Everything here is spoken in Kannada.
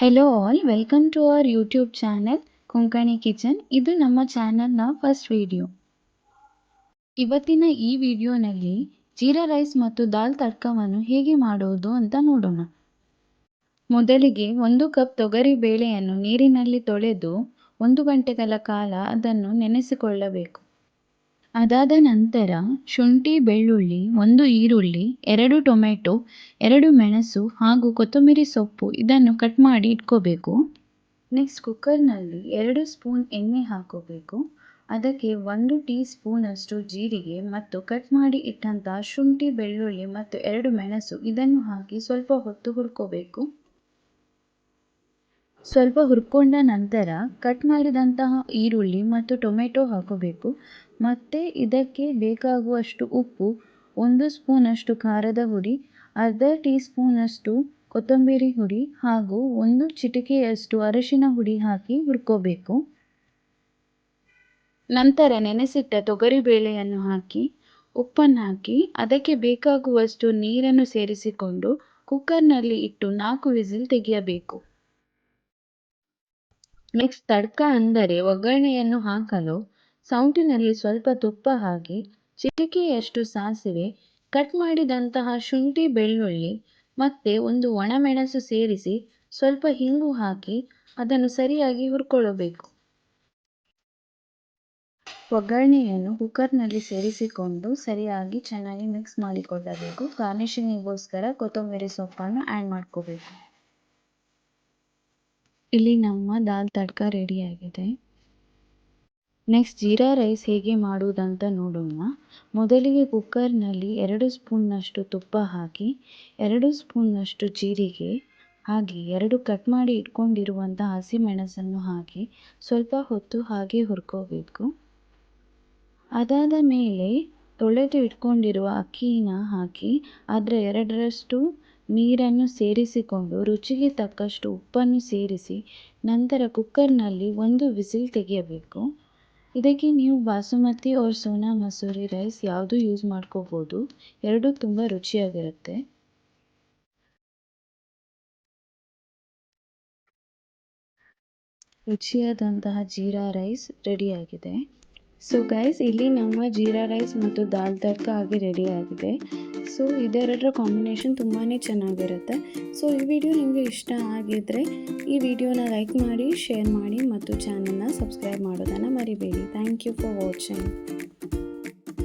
Hello all welcome to our YouTube channel Konkani kitchen ಇದು ನಮ್ಮ ಚಾನೆಲ್ನ ಫಸ್ಟ್ ವಿಡಿಯೋ ಇವತ್ತಿನ ಈ ವಿಡಿಯೋನಲ್ಲಿ ಜೀರಾ ರೈಸ್ ಮತ್ತು ದಾಲ್ ತಡ್ಕವನ್ನು ಹೇಗೆ ಮಾಡುವುದು ಅಂತ ನೋಡೋಣ. ಮೊದಲಿಗೆ ಒಂದು ಕಪ್ ತೊಗರಿ ಬೇಳೆಯನ್ನು ನೀರಿನಲ್ಲಿ ತೊಳೆದು ಒಂದು ಗಂಟೆಗಳ ಕಾಲ ಅದನ್ನು ನೆನೆಸಿಕೊಳ್ಳಬೇಕು. ಅದಾದ ನಂತರ ಶುಂಠಿ, ಬೆಳ್ಳುಳ್ಳಿ, ಒಂದು ಈರುಳ್ಳಿ, ಎರಡು ಟೊಮೆಟೊ, ಎರಡು ಮೆಣಸು ಹಾಗೂ ಕೊತ್ತಂಬರಿ ಸೊಪ್ಪು ಇದನ್ನು ಕಟ್ ಮಾಡಿ ಇಟ್ಕೋಬೇಕು. ನೆಕ್ಸ್ಟ್ ಕುಕ್ಕರ್ನಲ್ಲಿ ಎರಡು ಸ್ಪೂನ್ ಎಣ್ಣೆ ಹಾಕೋಬೇಕು. ಅದಕ್ಕೆ ಒಂದು ಟೀ ಸ್ಪೂನಷ್ಟು ಜೀರಿಗೆ ಮತ್ತು ಕಟ್ ಮಾಡಿ ಇಟ್ಟಂಥ ಶುಂಠಿ, ಬೆಳ್ಳುಳ್ಳಿ ಮತ್ತು ಎರಡು ಮೆಣಸು ಇದನ್ನು ಹಾಕಿ ಸ್ವಲ್ಪ ಹೊತ್ತು ಹುರ್ಕೋಬೇಕು. ಸ್ವಲ್ಪ ಹುರ್ಕೊಂಡ ನಂತರ ಕಟ್ ಮಾಡಿದಂತಹ ಈರುಳ್ಳಿ ಮತ್ತು ಟೊಮೆಟೊ ಹಾಕೋಬೇಕು. ಮತ್ತು ಇದಕ್ಕೆ ಬೇಕಾಗುವಷ್ಟು ಉಪ್ಪು, ಒಂದು ಸ್ಪೂನಷ್ಟು ಖಾರದ ಹುಡಿ, ಅರ್ಧ ಟೀ ಸ್ಪೂನಷ್ಟು ಕೊತ್ತಂಬರಿ ಹುಡಿ ಹಾಗೂ ಒಂದು ಚಿಟಿಕೆಯಷ್ಟು ಅರಿಶಿನ ಹುಡಿ ಹಾಕಿ ಹುರ್ಕೋಬೇಕು. ನಂತರ ನೆನೆಸಿಟ್ಟ ತೊಗರಿಬೇಳೆಯನ್ನು ಹಾಕಿ, ಉಪ್ಪನ್ನು ಹಾಕಿ, ಅದಕ್ಕೆ ಬೇಕಾಗುವಷ್ಟು ನೀರನ್ನು ಸೇರಿಸಿಕೊಂಡು ಕುಕ್ಕರ್ನಲ್ಲಿ ಇಟ್ಟು ನಾಲ್ಕು ವಿಸಿಲ್ ತೆಗೆಯಬೇಕು. ನೆಕ್ಸ್ಟ್ ತಡ್ಕ ಅಂದರೆ ಒಗ್ಗರಣೆಯನ್ನು ಹಾಕಲು ಸೌಟಿನಲ್ಲಿ ಸ್ವಲ್ಪ ತುಪ್ಪ ಹಾಕಿ ಚಿಟಿಕೆಯಷ್ಟು ಸಾಸಿವೆ ಕಟ್ ಮಾಡಿದಂತಹ ಶುಂಠಿ ಬೆಳ್ಳುಳ್ಳಿ ಮತ್ತೆ ಒಂದು ಒಣಮೆಣಸು ಸೇರಿಸಿ ಸ್ವಲ್ಪ ಹಿಂಗು ಹಾಕಿ ಅದನ್ನು ಸರಿಯಾಗಿ ಹುರ್ಕೊಳ್ಳಬೇಕು. ಒಗ್ಗರಣೆಯನ್ನು ಕುಕ್ಕರ್ನಲ್ಲಿ ಸೇರಿಸಿಕೊಂಡು ಸರಿಯಾಗಿ ಚೆನ್ನಾಗಿ ಮಿಕ್ಸ್ ಮಾಡಿಕೊಳ್ಳಬೇಕು. ಗಾರ್ನಿಷಿಂಗಿಗೋಸ್ಕರ ಕೊತ್ತಂಬರಿ ಸೊಪ್ಪನ್ನು ಆ್ಯಡ್ ಮಾಡ್ಕೋಬೇಕು. ಇಲ್ಲಿ ನಮ್ಮ ದಾಲ್ ತಡ್ಕ ರೆಡಿಯಾಗಿದೆ ನೆಕ್ಸ್ಟ್ ಜೀರಾ ರೈಸ್ ಹೇಗೆ ಮಾಡುವುದಂತ ನೋಡೋಣ. ಮೊದಲಿಗೆ ಕುಕ್ಕರ್ನಲ್ಲಿ ಎರಡು ಸ್ಪೂನ್ನಷ್ಟು ತುಪ್ಪ ಹಾಕಿ, ಎರಡು ಸ್ಪೂನ್ನಷ್ಟು ಜೀರಿಗೆ ಹಾಗೆ ಎರಡು ಕಟ್ ಮಾಡಿ ಇಟ್ಕೊಂಡಿರುವಂಥ ಹಸಿಮೆಣಸನ್ನು ಹಾಕಿ ಸ್ವಲ್ಪ ಹೊತ್ತು ಹಾಗೆ ಹುರ್ಕೋಬೇಕು. ಅದಾದ ಮೇಲೆ ತೊಳೆದು ಇಟ್ಕೊಂಡಿರುವ ಅಕ್ಕಿನ ಹಾಕಿ, ಅದರ ಎರಡರಷ್ಟು ನೀರನ್ನು ಸೇರಿಸಿಕೊಂಡು ರುಚಿಗೆ ತಕ್ಕಷ್ಟು ಉಪ್ಪನ್ನು ಸೇರಿಸಿ ನಂತರ ಕುಕ್ಕರ್ನಲ್ಲಿ ಒಂದು ವಿಸಿಲ್ ತೆಗೆಯಬೇಕು. ಇದಕ್ಕೆ ನೀವು ಬಾಸುಮತಿ ಆರ್ ಸೋನಾ ಮಸೂರಿ ರೈಸ್ ಯಾವುದು ಯೂಸ್ ಮಾಡ್ಕೋಬೋದು. ಎರಡೂ ತುಂಬ ರುಚಿಯಾಗಿರುತ್ತೆ. ರುಚಿಯಾದಂತಹ ಜೀರಾ ರೈಸ್ ರೆಡಿಯಾಗಿದೆ ಸೊ ಗೈಸ್ ಇಲ್ಲಿ ನಮ್ಮ ಜೀರಾ ರೈಸ್ ಮತ್ತು ದಾಲ್ ತಡ್ಕ ಆಗಿ ರೆಡಿಯಾಗಿದೆ ಸೊ ಇದೆರಡರ ಕಾಂಬಿನೇಷನ್ ತುಂಬಾ ಚೆನ್ನಾಗಿರುತ್ತೆ. ಸೊ ಈ ವಿಡಿಯೋ ನಿಮಗೆ ಇಷ್ಟ ಆಗಿದ್ದರೆ ಈ ವಿಡಿಯೋನ ಲೈಕ್ ಮಾಡಿ ಶೇರ್ ಮಾಡಿ ಮತ್ತು ಚಾನಲ್ನ ಸಬ್ಸ್ಕ್ರೈಬ್ ಮಾಡೋದನ್ನು ಮರಿಬೇಡಿ. Thank you for watching